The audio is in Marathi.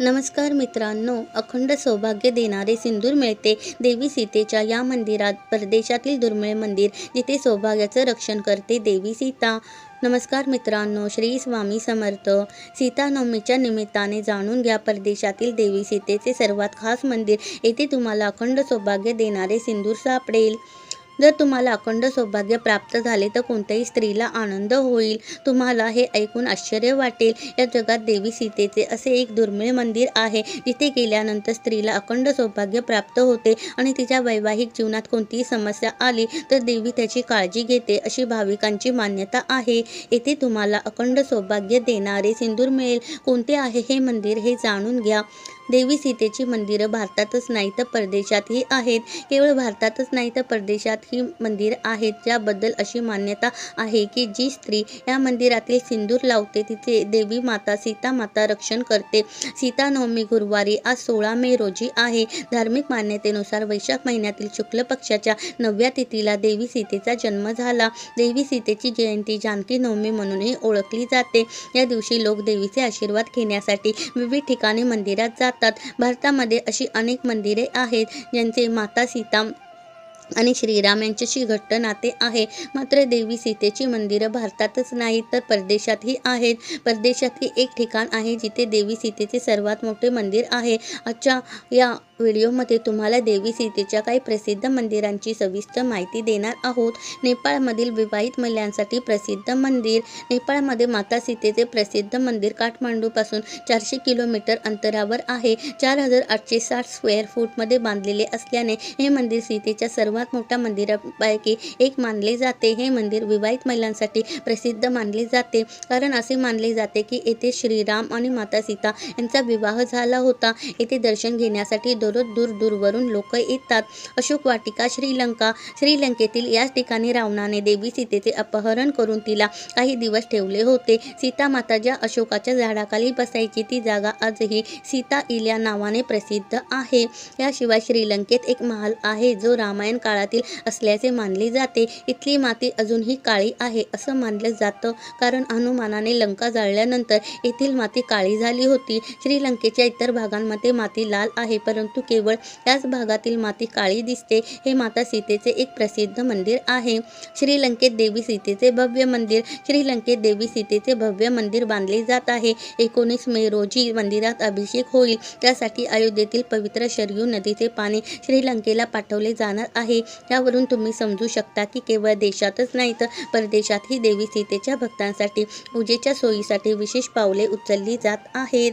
नमस्कार मित्रांनो अखंड सौभाग्य देणारे सिंदूर मिळते. देवी सीतेच्या या मंदिरात परदेशातील दुर्मिळ मंदिर जिथे सौभाग्याचं रक्षण करते देवी सीता. नमस्कार मित्रांनो श्री स्वामी समर्थ. सीतानवमीच्या निमित्ताने जाणून घ्या परदेशातील देवी सीतेचे सर्वात खास मंदिर. येथे तुम्हाला अखंड सौभाग्य देणारे सिंदूर सापडेल. जर तुम्हाला अखंड सौभाग्य प्राप्त झाले तर कोणत्याही स्त्रीला आनंद होईल. तुम्हाला हे ऐकून आश्चर्य वाटेल. या जगात देवी सीतेचे असे एक दुर्मिळ मंदिर आहे जिथे गेल्यानंतर स्त्रीला अखंड सौभाग्य प्राप्त होते आणि तिच्या वैवाहिक जीवनात कोणतीही समस्या आली तर देवी त्याची काळजी घेते अशी भाविकांची मान्यता आहे. येथे तुम्हाला अखंड सौभाग्य देणारे सिंदूर मिळेल. कोणते आहे हे मंदिर हे जाणून घ्या. देवी सीतेची मंदिरं भारतातच नाही तर परदेशातही आहेत. केवळ भारतातच नाही तर परदेशात ही मंदिर आहेत. ज्याबद्दल अशी मान्यता आहे की जी स्त्री या मंदिरातील सिंदूर लावते तिथे देवी माता सीता माता रक्षण करते. सीता नवमी गुरुवारी आज सोळा मे रोजी आहे. धार्मिक मान्यतेनुसार वैशाख महिन्यातील शुक्ल पक्षाच्या नवव्या तिथीला देवी सीतेचा जन्म झाला. देवी सीतेची जयंती जानकी नवमी म्हणूनही ओळखली जाते. या दिवशी लोक देवीचे आशीर्वाद घेण्यासाठी विविध ठिकाणी मंदिरात जातात. भारतामध्ये अशी अनेक मंदिरे आहेत ज्यांचे माता सीता आणि श्रीराम यांच्याशी घट्ट नाते आहे. मात्र देवी सीतेची मंदिरं भारतातच नाही तर परदेशातही आहेत. परदेशातही एक ठिकाण आहे जिथे देवी सीतेचे सर्वात मोठे मंदिर आहे. आजच्या या व्हिडिओमध्ये तुम्हाला देवी सीतेच्या काही प्रसिद्ध मंदिरांची सविस्तर माहिती देणार आहोत. नेपाळमधील विवाहित महिलांसाठी प्रसिद्ध मंदिर नेपाळमध्ये माता सीतेचे प्रसिद्ध मंदिर काठमांडूपासून चारशे किलोमीटर अंतरावर आहे. चार हजार आठशे साठ स्क्वेअर फूटमध्ये बांधलेले असल्याने हे मंदिर सीतेच्या सर्वात मोठ्या मंदिरापैकी एक मानले जाते. हे मंदिर विवाहित महिलांसाठी प्रसिद्ध मानले जाते. कारण असे मानले जाते की येथे श्रीराम आणि माता सीता यांचा विवाह झाला होता. येथे दर्शन घेण्यासाठी दररोज दूर दूरवरून लोक येतात. अशोक वाटिका श्रीलंका श्रीलंकेतील याच ठिकाणी रावणाने देवी सीतेचे अपहरण करून तिला काही दिवस ठेवले होते. सीता माता ज्या अशोकाच्या झाडाखाली बसायची ती जागा आजही सीता इल्या नावाने प्रसिद्ध आहे. याशिवाय श्रीलंकेत एक महाल आहे जो रामायण काळातील असल्याचे मानले जाते. इथली माती अजूनही काळी आहे असं मानलं जातं कारण हनुमानाने लंका जाळल्यानंतर येथील माती काळी झाली होती. श्रीलंकेच्या इतर भागांमध्ये माती लाल आहे परंतु परंतु केवळ याच भागातील माती काळी दिसते. हे माता सीतेचे एक प्रसिद्ध मंदिर आहे. श्रीलंकेत देवी सीतेचे भव्य मंदिर. श्रीलंकेत देवी सीतेचे भव्य मंदिर बांधले जात आहे. एकोणीस मे रोजी मंदिरात अभिषेक होईल. त्यासाठी अयोध्येतील पवित्र शरयू नदीचे पाणी श्रीलंकेला पाठवले जाणार आहे. यावरून तुम्ही समजू शकता की केवळ देशातच नाही तर परदेशातही देवी सीतेच्या भक्तांसाठी पूजेच्या सोयीसाठी विशेष पावले उचलली जात आहेत.